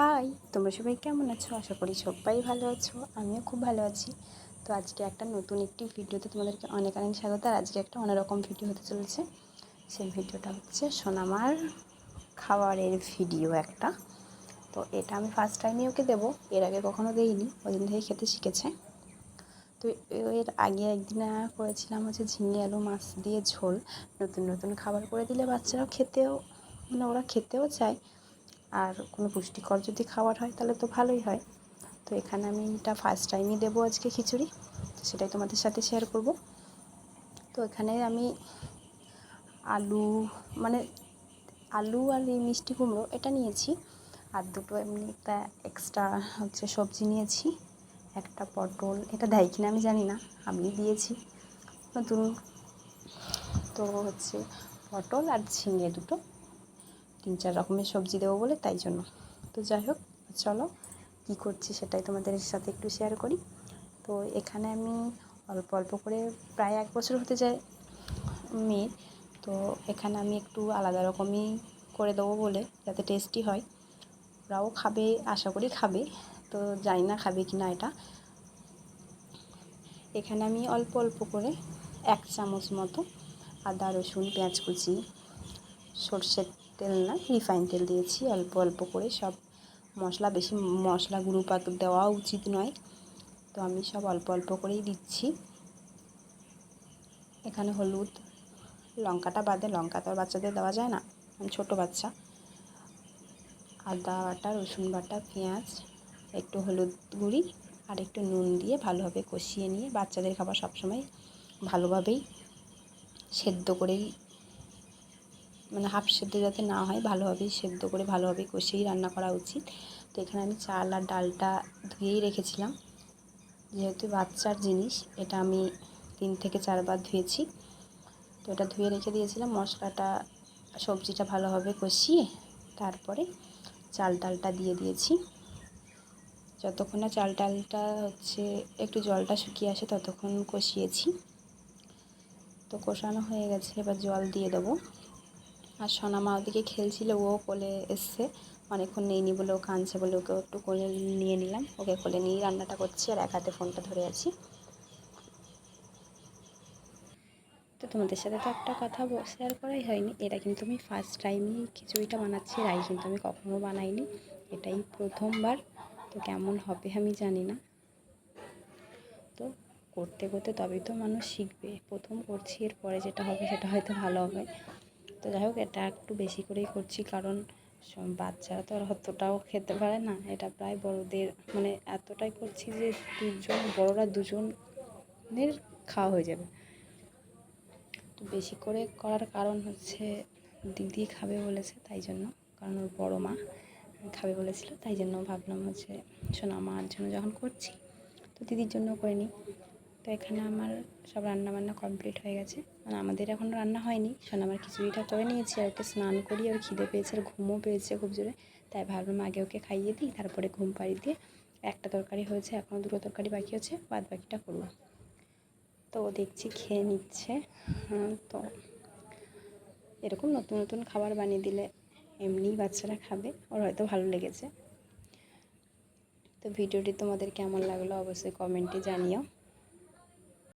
High তোমরা সবাই কেমন আছো? আশা করি সবাই ভালো আছো, আমিও খুব ভালো আছি। তো আজকে একটা নতুন একটি ভিডিওতে তোমাদেরকে অনেক অনেক স্বাগত, আর আজকে একটা অন্যরকম ভিডিও হতে চলেছে। সেই ভিডিওটা হচ্ছে সোনামার খাবারের ভিডিও একটা। তো এটা আমি ফার্স্ট টাইমই ওকে দেবো, এর আগে কখনো দেইনি ওই দিন থেকে খেতে শিখেছে। তো এর আগে একদিন করেছিলাম হচ্ছে ঝিঙে আলু, মাছ দিয়ে ঝোল, নতুন নতুন খাবার করে দিলে বাচ্চারাও খেতেও মানে ওরা খেতেও চায়। আর কোনো পুষ্টিকর যদি খাবার হয়, তাহলে তো ভালোই হয়। তো এখানে আমি এটা ফার্স্ট টাইমই দেবো আজকে খিচুড়ি। সেটাই তোমাদের সাথে শেয়ার করব। তো এখানে আমি আলু মানে আলু আর এই মিষ্টি কুমড়ো এটা নিয়েছি। আর দুটো এমনি একটা এক্সট্রা হচ্ছে সবজি নিয়েছি। একটা পটল, এটা দেয় কিনা আমি জানি না, আমি দিয়েছি। নতুন, তো হচ্ছে পটল আর ঝিঙে দুটো। তিন চার রকমের সবজি দেবো বলে তাই জন্য। তো যাই হোক, চলো কী করছি সেটাই তোমাদের সাথে একটু শেয়ার করি। তো এখানে আমি অল্প অল্প করে প্রায় এক বছর হতে যায় মেয়ের। তো এখানে আমি একটু আলাদা রকমই করে দেবো বলে যাতে টেস্টি হয়। ওরাও খাবে, আশা করি খাবে। তো জানি না খাবে কি না এটা। এখানে আমি অল্প অল্প করে এক চামচ মতো আদা, রসুন, পেঁয়াজ কুচি, সর্ষের তেল না রিফাইন তেল দিয়েছি। অল্প অল্প করে সব মশলা, বেশি মশলা গুঁড়ো দেওয়া উচিত নয়। তো আমি সব অল্প অল্প করেই দিচ্ছি। এখানে হলুদ, লঙ্কাটা বাদে, লঙ্কা তো বাচ্চাদের দেওয়া যায় না ছোটো বাচ্চা। আদা বাটা, রসুন বাটা, পেঁয়াজ, একটু হলুদ গুঁড়ি আর একটু নুন দিয়ে ভালোভাবে কষিয়ে নিয়ে বাচ্চাদের খাবার সবসময় ভালোভাবেই সেদ্ধ করেই মানে হাফ সেদ্ধ যাতে না হয়, ভালোভাবেই সেদ্ধ করে ভালোভাবে কষিয়েই রান্না করা উচিত। তো এখানে আমি চাল আর ডালটা ধুয়েই রেখেছিলাম। যেহেতু বাচ্চার জিনিস, এটা আমি তিন থেকে চারবার ধুয়েছি। তো এটা ধুয়ে রেখে দিয়েছিলাম, মশলাটা, সবজিটা ভালোভাবে কষিয়ে তারপরে চাল ডালটা দিয়ে দিয়েছি। যতক্ষণ না চাল ডালটা হচ্ছে, একটু জলটা শুকিয়ে আসে ততক্ষণ কষিয়েছি। তো কষানো হয়ে গেছে, এবার জল দিয়ে দেবো। আর সোনামা ওদিকে খেলছিল, ও কোলে এসছে। অনেকক্ষণ নেইনি বলে ও কাঁদছে বলে ওকে একটু কোলে নিয়ে নিলাম। ওকে কোলে নিয়েই রান্নাটা করছি আর এক হাতে ফোনটা ধরে আছি। তো তোমাদের সাথে তো একটা কথা শেয়ার করাই হয়নি। এটা কিন্তু আমি ফার্স্ট টাইমই খিচুড়িটা বানাচ্ছি, রাই কিন্তু আমি কখনও বানাইনি। এটাই প্রথমবার। তো কেমন হবে আমি জানি না। তো করতে করতে তবেই তো মানুষ শিখবে। প্রথম করছি, এরপরে যেটা হবে সেটা হয়তো ভালো হবে। তো যাই হোক, এটা একটু বেশি করেই করছি, কারণ বাচ্চারা তো আর অতটাও খেতে পারে না। এটা প্রায় বড়দের মানে এতটাই করছি যে দুজন, বড়রা দুজনের খাওয়া হয়ে যাবে। তো বেশি করে করার কারণ হচ্ছে দিদি খাবে বলেছে, তাই জন্য, কারণ ওর বড়ো মা খাবে বলেছিল, তাই জন্য ভাবলাম হচ্ছে সোনা মার জন্য যখন করছি, তো দিদির জন্য করে নিই। তো এখানে আমার সব রান্না বান্না কমপ্লিট হয়ে গেছে। মানে আমাদের এখন রান্না হয়নি। শোন, আমার খিচুড়িটা করে নিয়েছি, আর ওকে স্নান করি আর খিদে পেয়েছে, আর ঘুমও পেয়েছে খুব জোরে। তাই ভাবলাম আগে ওকে খাইয়ে দিই, তারপরে ঘুম পাড়ি দিয়ে একটা তরকারি হয়েছে এখনও দুটো তরকারি বাকি আছে, বাদ বাকিটা করব। তো দেখছি খেয়ে নিচ্ছে। তো এরকম নতুন নতুন খাবার বানিয়ে দিলে এমনিই বাচ্চারা খাবে, ওর হয়তো ভালো লেগেছে। তো ভিডিওটি তোমাদের কেমন লাগল অবশ্যই কমেন্টে জানিও।